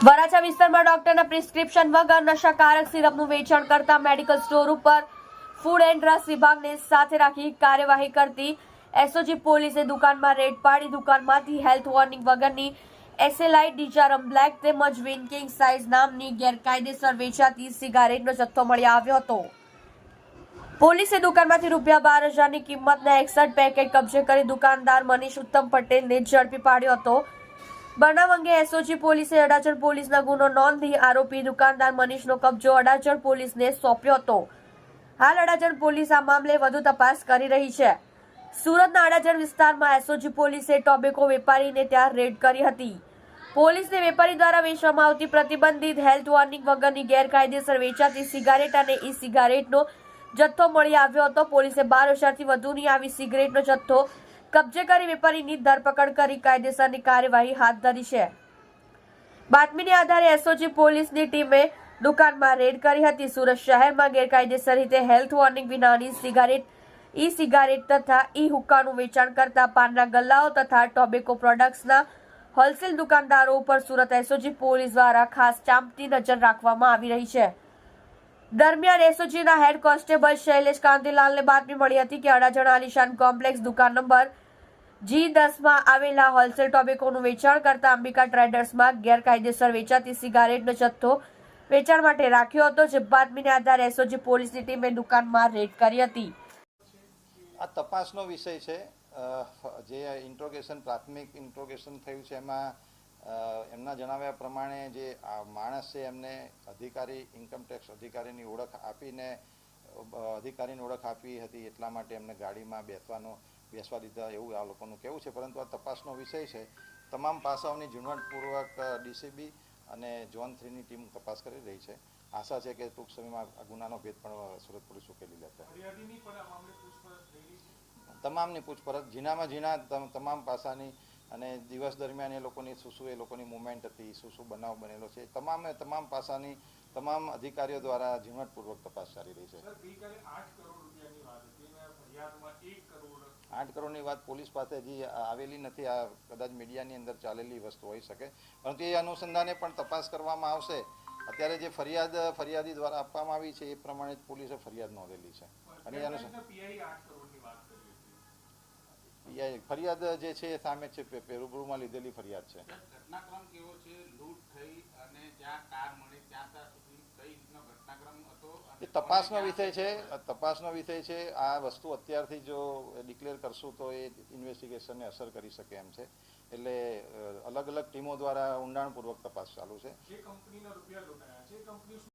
અડાજણ વિસ્તારમાં ડોક્ટરના પ્રિસ્ક્રિપ્શન વગર નશાકારક સિરપનું વેચાણ કરતા મેડિકલ સ્ટોર ઉપર ફૂડ એન્ડ ડ્રગ્સ વિભાગને સાથે રાખી કાર્યવાહી કરતી એસઓજી પોલીસે દુકાનમાં રેડ પાડી દુકાનમાંથી હેલ્થ વોર્નિંગ વગરની એસએલઆઈ ડીજારમ બ્લેક તેમજ વિનકિંગ સાઇઝ નામની ગેરકાયદેસર વેચાતી સિગારેટનો જથ્થો મળી આવ્યો હતો. પોલીસે દુકાનમાંથી રૂપિયા બાર હજારની કિંમતના એકસઠ પેકેટ કબજે કરી દુકાનદાર મનીષ ઉત્તમ પટેલને ઝડપી પાડ્યો હતો. બનાવ અંગે એસઓજી પોલીસે અડાજણ પોલીસના ગુનો નોંધી આરોપી દુકાનદાર મનીષનો કબજો અડાજણ પોલીસને સોંપ્યો હતો. હાલ અડાજણ પોલીસ આ મામલે વધુ તપાસ કરી રહી છે. સુરતના અડાજણ વિસ્તારમાં એસઓજી પોલીસે ટોબેકો વેપારીને ત્યાં રેડ કરી હતી. પોલીસને વેપારી દ્વારા વેચવામાં આવતી પ્રતિબંધિત હેલ્થ વોર્નિંગ વગરની ગેરકાયદેસર વેચાતી સિગારેટ અને ઈ સિગારેટનો જથ્થો મળી આવ્યો હતો. પોલીસે બાર હજારથી વધુની આવી સિગરેટનો જથ્થો કબજે કરી વેપારીની ધરપકડ કરી કાયદેસરની કાર્યવાહી હાથ ધરી છે. બાતમીને આધારે એસઓજી પોલીસની ટીમે દુકાનમાં રેડ કરી હતી. સુરત શહેરમાં ગેરકાયદેસર રીતે હેલ્થ વોર્નિંગ વિનાની સિગારેટ ઈ સિગારેટ તથા ઈ હુક્કાનું વેચાણ કરતા પાનના ગલ્લાઓ તથા ટોબેકો પ્રોડક્ટ્સના હોલસેલ દુકાનદારો ઉપર સુરત એસઓજી પોલીસ દ્વારા ખાસ ચાંપતી નજર રાખવામાં આવી રહી છે. દરમિયાન એસઓજીના હેડ કોન્સ્ટેબલ શૈલેષ કાંતિલાલને બાતમી મળી હતી કે અડાજણ આલિશાન કોમ્પ્લેક્સ દુકાન નંબર જી દસમાં આવેલા હોલસેલ ટોબેકોનું વેચાણ કરતા અંબિકા ટ્રેડર્સમાં ગેરકાયદેસર વેચાતી સિગારેટનો જથ્થો વેચાણ માટે રાખ્યો હતો, જે બાતમીને આધારે એસઓજી પોલીસની ટીમે દુકાનમાં રેડ કરી હતી. આ તપાસનો વિષય છે. જે ઇન્ટ્રોગેશન, પ્રાથમિક ઇન્ટ્રોગેશન થયું છે, એમાં એમના જણાવ્યા પ્રમાણે જે માણસ છે, એમને અધિકારી ઇન્કમટેક્સ અધિકારીની ઓળખ આપીને અધિકારીની ઓળખ આપી હતી, એટલા માટે એમને ગાડીમાં બેસવાનો બેસવા દીધા એવું આ લોકોનું કહેવું છે. પરંતુ આ તપાસનો વિષય છે. તમામ પાસાઓની ઝીણવટપૂર્વક ડીસીબી અને ઝોન થ્રીની ટીમ તપાસ કરી રહી છે. આશા છે કે ટૂંક સમયમાં આ ગુનાનો ભેદ પણ સુરત પોલીસ ઉકેલી છે. તમામની પૂછપરછ ઝીણામાં ઝીણા તમ- તમામ પાસાની અને દિવસ દરમિયાન એ લોકોની શું શું એ લોકોની મુવમેન્ટ હતી શું શું બનાવ બનેલો છે તમામે તમામ પાસાની તમામ અધિકારીઓ દ્વારા ઝીણવટપૂર્વક તપાસ ચાલી રહી છે. આઠ કરોડની વાત પોલીસ પાસે હજી આવેલી નથી. આ કદાચ મીડિયાની અંદર ચાલેલી વસ્તુ હોઈ શકે. પરંતુ એ અનુસંધાને પણ તપાસ કરવામાં આવશે. અત્યારે જે ફરિયાદ ફરિયાદી દ્વારા આપવામાં આવી છે એ પ્રમાણે જ પોલીસે ફરિયાદ નોંધેલી છે. અને એ અનુસંધાન પીઆઈ આઠ કરોડની વાત કરી હતી. પીઆઈ ફરિયાદ જે છે એ સામે છે. પે- પે- લીધેલી ફરિયાદ છે. ઘટનાક્રમ કેવો છે? લૂંટ થઈ અને જ્યાં કાર મળી ત્યાં ત્યાં સુધી કઈ રીતનો ઘટનાક્રમ હતો અને એ તપાસનો વિષય છે, તપાસનો વિષય છે, આ વસ્તુ અત્યારથી જો ડિક્લેર કરશું તો એ ઇન્વેસ્ટિગેશનને અસર કરી શકે એમ છે. એટલે અલગ અલગ ટીમો દ્વારા ઊંડાણપૂર્વક તપાસ ચાલુ છે.